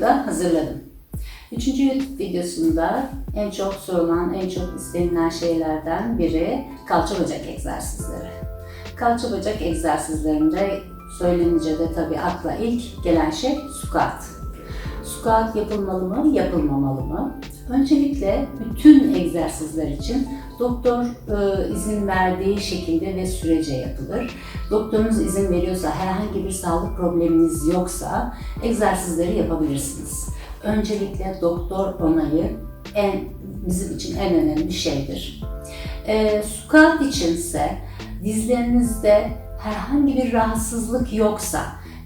Da hazırladım. Üçüncü videosunda en çok sorulan, en çok istenilen şeylerden biri kalça bacak egzersizleri. Kalça bacak egzersizlerinde söylenince de tabii akla ilk gelen şey squat. Squat yapılmalı mı, yapılmamalı mı? Öncelikle bütün egzersizler için doktor e, izin verdiği şekilde ve sürece yapılır. Doktorunuz izin veriyorsa, herhangi bir sağlık probleminiz yoksa egzersizleri yapabilirsiniz. Öncelikle doktor onayı en bizim için en önemli şeydir. E, squat içinse dizlerinizde herhangi bir rahatsızlık yoksa,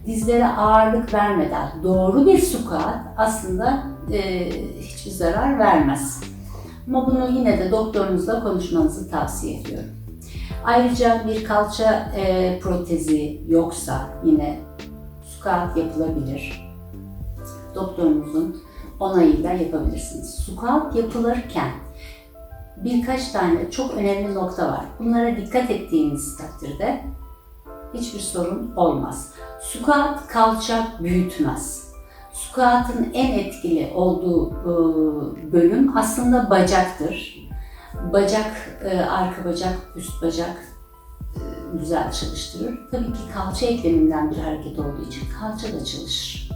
dizlere ağırlık vermeden doğru bir squat aslında e, hiçbir zarar vermez. Ama bunu yine de doktorunuzla konuşmanızı tavsiye ediyorum. Ayrıca bir kalça e, protezi yoksa yine squat yapılabilir. Doktorunuzun onayıyla yapabilirsiniz. Squat yapılırken birkaç tane çok önemli nokta var. Bunlara dikkat ettiğiniz takdirde hiçbir sorun olmaz. Squat kalça büyütmez. Squat'ın en etkili olduğu e, bölüm aslında bacaktır. Bacak, e, arka bacak, üst bacak e, güzel çalıştırır. Tabii ki kalça ekleminden bir hareket olduğu için kalça da çalışır.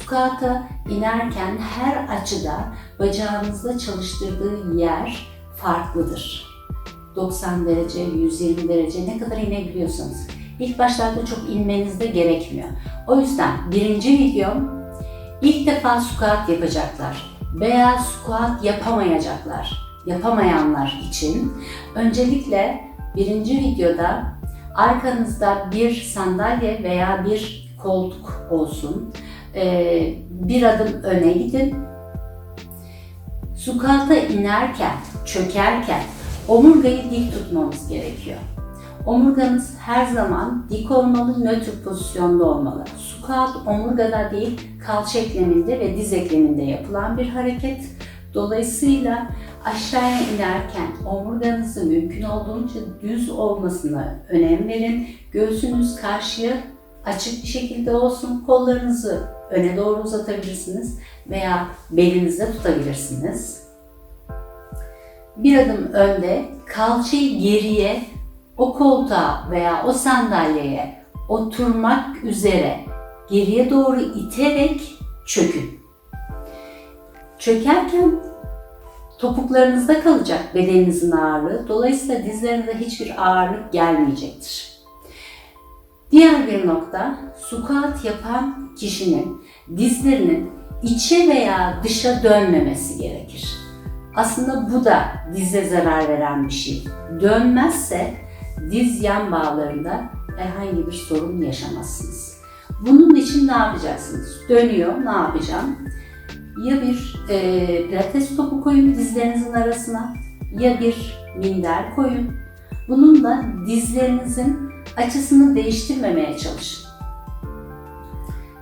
Squat'a inerken her açıda bacağınızda çalıştırdığı yer farklıdır. 90 derece, 120 derece ne kadar inebiliyorsanız. İlk başlarda çok inmeniz de gerekmiyor. O yüzden birinci videom ilk defa squat yapacaklar veya squat yapamayacaklar, yapamayanlar için öncelikle birinci videoda arkanızda bir sandalye veya bir koltuk olsun. Ee, bir adım öne gidin. Squat'a inerken, çökerken omurgayı dik tutmamız gerekiyor. Omurganız her zaman dik olmalı, nötr pozisyonda olmalı. Squat omurgada değil, kalça ekleminde ve diz ekleminde yapılan bir hareket. Dolayısıyla aşağıya inerken omurganızı mümkün olduğunca düz olmasına önem verin. Göğsünüz karşıya açık bir şekilde olsun. Kollarınızı öne doğru uzatabilirsiniz veya belinizde tutabilirsiniz. Bir adım önde, kalçayı geriye o koltuğa veya o sandalyeye oturmak üzere geriye doğru iterek çökün. Çökerken topuklarınızda kalacak bedeninizin ağırlığı. Dolayısıyla dizlerinize hiçbir ağırlık gelmeyecektir. Diğer bir nokta, squat yapan kişinin dizlerinin içe veya dışa dönmemesi gerekir. Aslında bu da dize zarar veren bir şey. Dönmezse diz yan bağlarında herhangi bir sorun yaşamazsınız. Bunun için ne yapacaksınız? Dönüyor, ne yapacağım? Ya bir e, pilates topu koyun dizlerinizin arasına ya bir minder koyun. Bununla dizlerinizin açısını değiştirmemeye çalışın.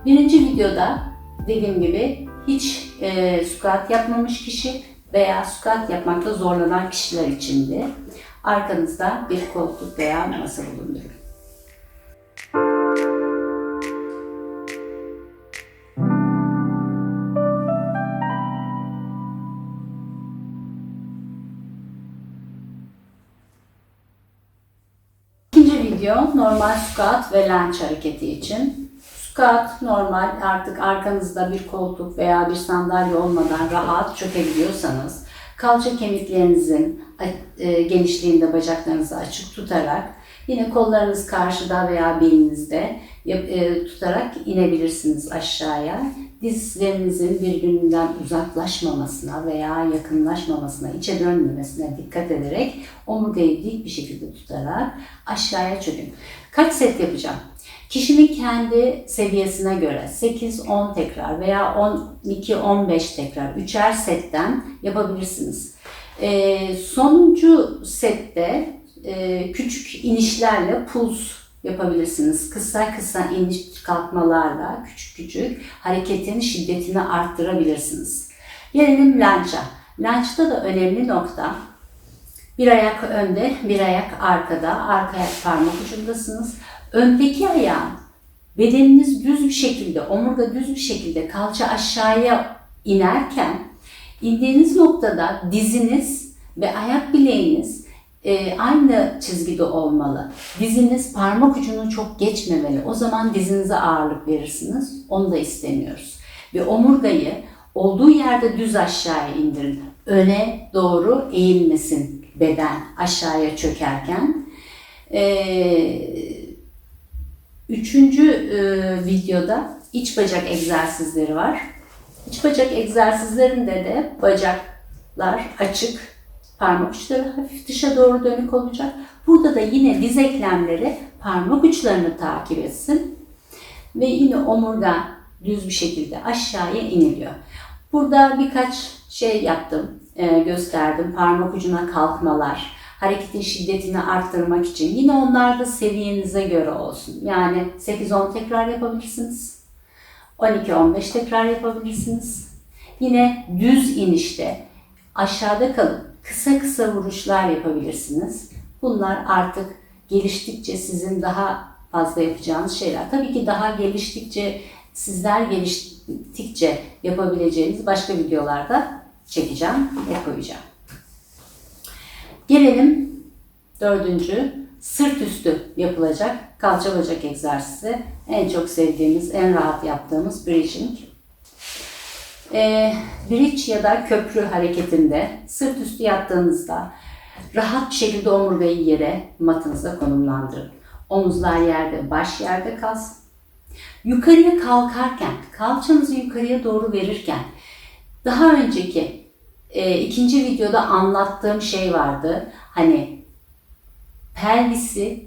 Birinci videoda dediğim gibi hiç e, squat yapmamış kişi veya squat yapmakta zorlanan kişiler içindi. Arkanızda bir koltuk veya masa bulundurun. İkinci video normal squat ve lunge hareketi için. Squat normal artık arkanızda bir koltuk veya bir sandalye olmadan rahat çökebiliyorsanız kalça kemiklerinizin e, genişliğinde bacaklarınızı açık tutarak yine kollarınız karşıda veya belinizde e, tutarak inebilirsiniz aşağıya. Dizlerinizin birbirinden uzaklaşmamasına veya yakınlaşmamasına, içe dönmemesine dikkat ederek omurgayı dik bir şekilde tutarak aşağıya çökün. Kaç set yapacağım? Kişinin kendi seviyesine göre 8-10 tekrar veya 12-15 tekrar üçer setten yapabilirsiniz. Ee, sonuncu sette e, küçük inişlerle puls yapabilirsiniz. Kısa kısa iniş kalkmalarla küçük küçük hareketin şiddetini arttırabilirsiniz. Gelelim lança. Lançta da önemli nokta bir ayak önde, bir ayak arkada. Arka ayak parmak ucundasınız. Öndeki ayağın bedeniniz düz bir şekilde, omurga düz bir şekilde kalça aşağıya inerken indiğiniz noktada diziniz ve ayak bileğiniz e, aynı çizgide olmalı. Diziniz parmak ucunu çok geçmemeli. O zaman dizinize ağırlık verirsiniz. Onu da istemiyoruz. Ve omurgayı olduğu yerde düz aşağıya indirin. Öne doğru eğilmesin beden aşağıya çökerken. Ee, üçüncü e, videoda iç bacak egzersizleri var. İç bacak egzersizlerinde de bacaklar açık, parmak uçları hafif dışa doğru dönük olacak. Burada da yine diz eklemleri parmak uçlarını takip etsin. Ve yine omurga düz bir şekilde aşağıya iniliyor. Burada birkaç şey yaptım, e, gösterdim. Parmak ucuna kalkmalar, hareketin şiddetini arttırmak için. Yine onlar da seviyenize göre olsun. Yani 8-10 tekrar yapabilirsiniz. 12-15 tekrar yapabilirsiniz. Yine düz inişte aşağıda kalıp kısa kısa vuruşlar yapabilirsiniz. Bunlar artık geliştikçe sizin daha fazla yapacağınız şeyler. Tabii ki daha geliştikçe, sizler geliştikçe yapabileceğiniz başka videolarda çekeceğim ve koyacağım. Gelelim dördüncü sırt üstü yapılacak kalça bacak egzersizi. En çok sevdiğimiz, en rahat yaptığımız bridging. Ee, bridge ya da köprü hareketinde sırt üstü yattığınızda rahat bir şekilde omurgayı yere matınıza konumlandırın. Omuzlar yerde, baş yerde kalsın. Yukarıya kalkarken, kalçanızı yukarıya doğru verirken daha önceki e, ikinci videoda anlattığım şey vardı. Hani pelvisi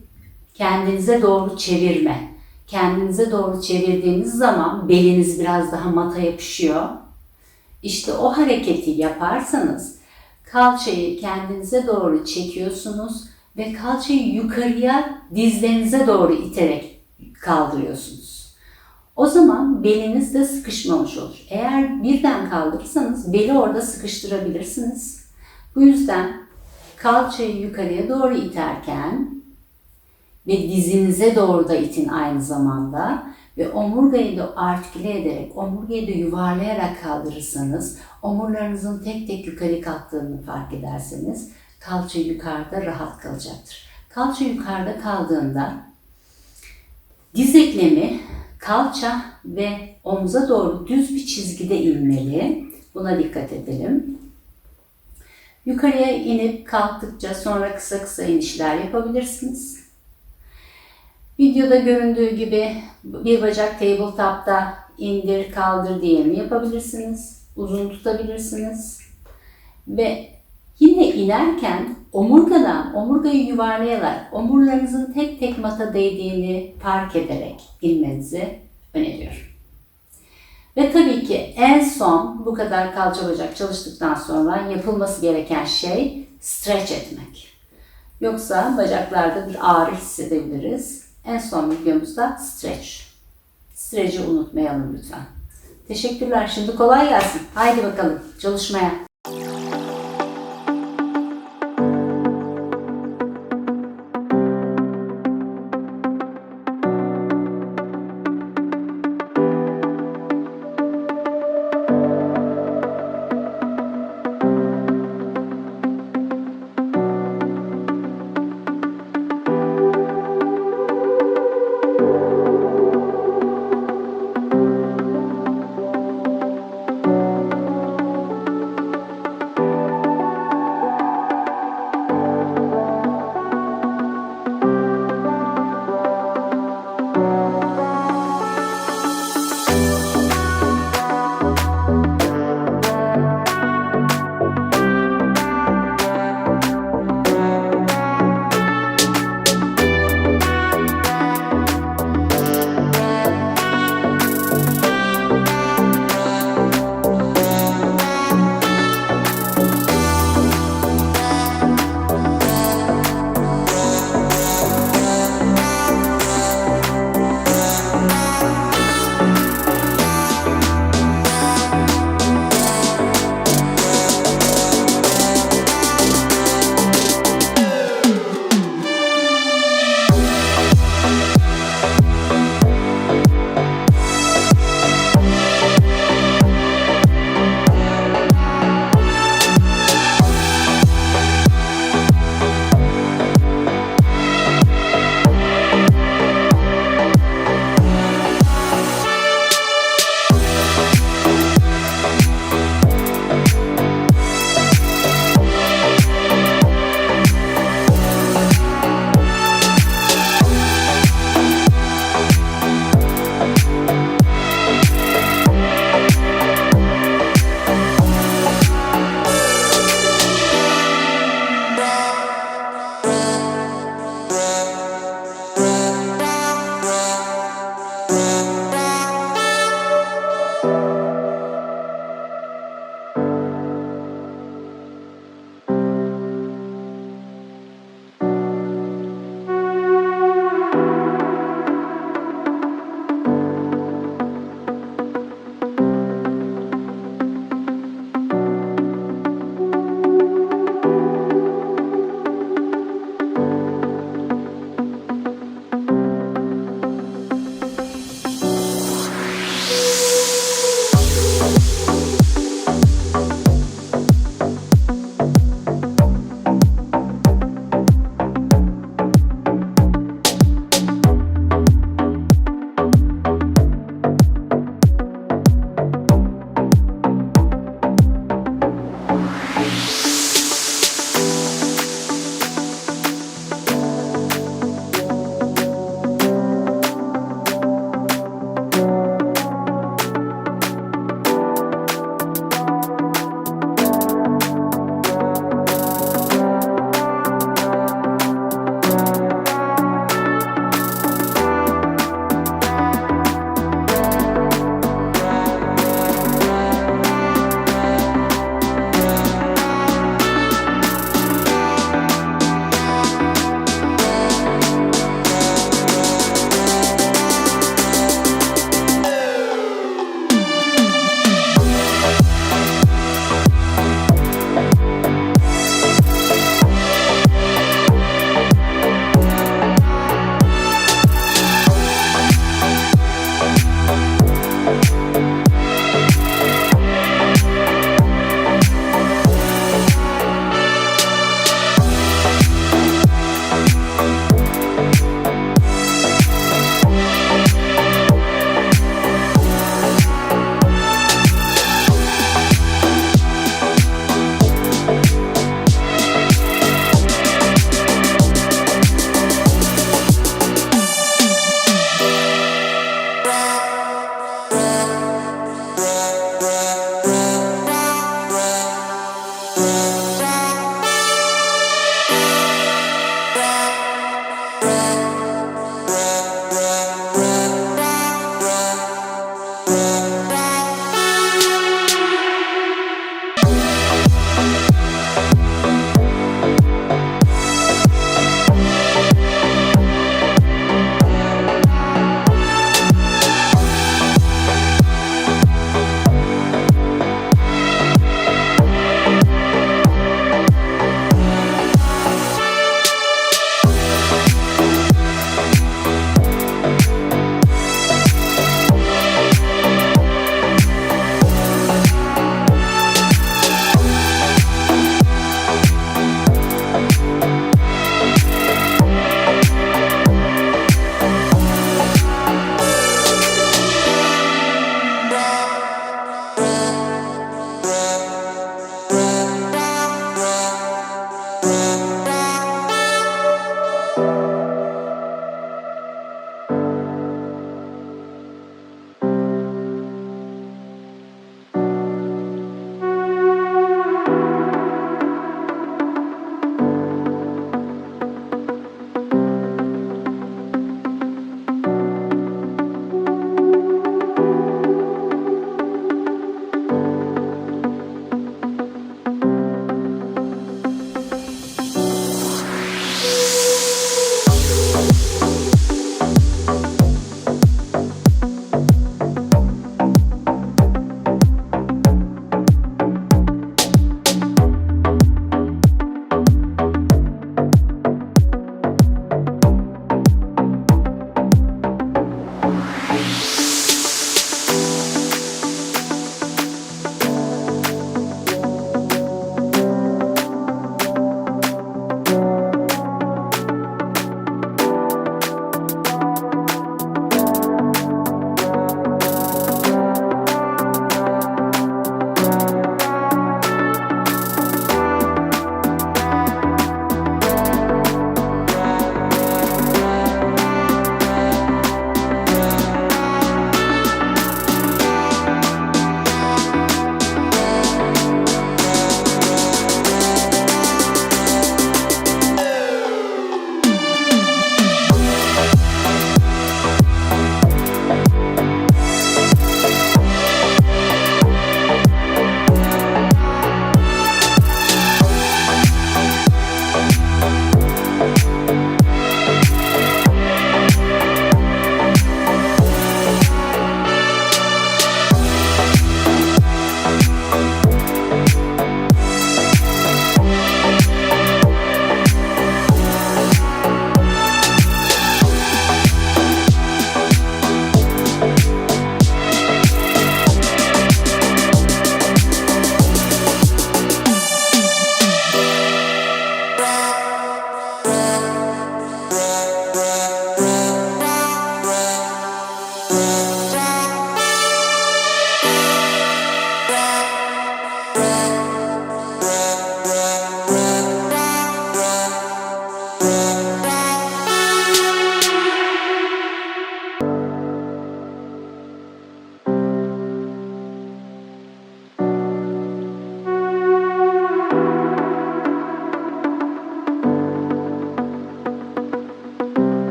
kendinize doğru çevirme. Kendinize doğru çevirdiğiniz zaman beliniz biraz daha mata yapışıyor. İşte o hareketi yaparsanız kalçayı kendinize doğru çekiyorsunuz ve kalçayı yukarıya dizlerinize doğru iterek kaldırıyorsunuz. O zaman beliniz de sıkışmamış olur. Eğer birden kaldırırsanız beli orada sıkıştırabilirsiniz. Bu yüzden kalçayı yukarıya doğru iterken ve dizinize doğru da itin aynı zamanda ve omurgayı da artiküle ederek, omurgayı da yuvarlayarak kaldırırsanız, omurlarınızın tek tek yukarı kalktığını fark ederseniz kalça yukarıda rahat kalacaktır. Kalça yukarıda kaldığında diz eklemi kalça ve omza doğru düz bir çizgide inmeli. Buna dikkat edelim. Yukarıya inip kalktıkça sonra kısa kısa inişler yapabilirsiniz. Videoda göründüğü gibi bir bacak tabletop'ta indir kaldır diye mi yapabilirsiniz. Uzun tutabilirsiniz. Ve yine inerken omurgadan omurgayı yuvarlayarak omurlarınızın tek tek mata değdiğini fark ederek inmenizi öneriyorum. Ve tabii ki en son bu kadar kalça bacak çalıştıktan sonra yapılması gereken şey stretch etmek. Yoksa bacaklarda bir ağrı hissedebiliriz. En son videomuzda stretch. Stretch'i unutmayalım lütfen. Teşekkürler. Şimdi kolay gelsin. Haydi bakalım çalışmaya.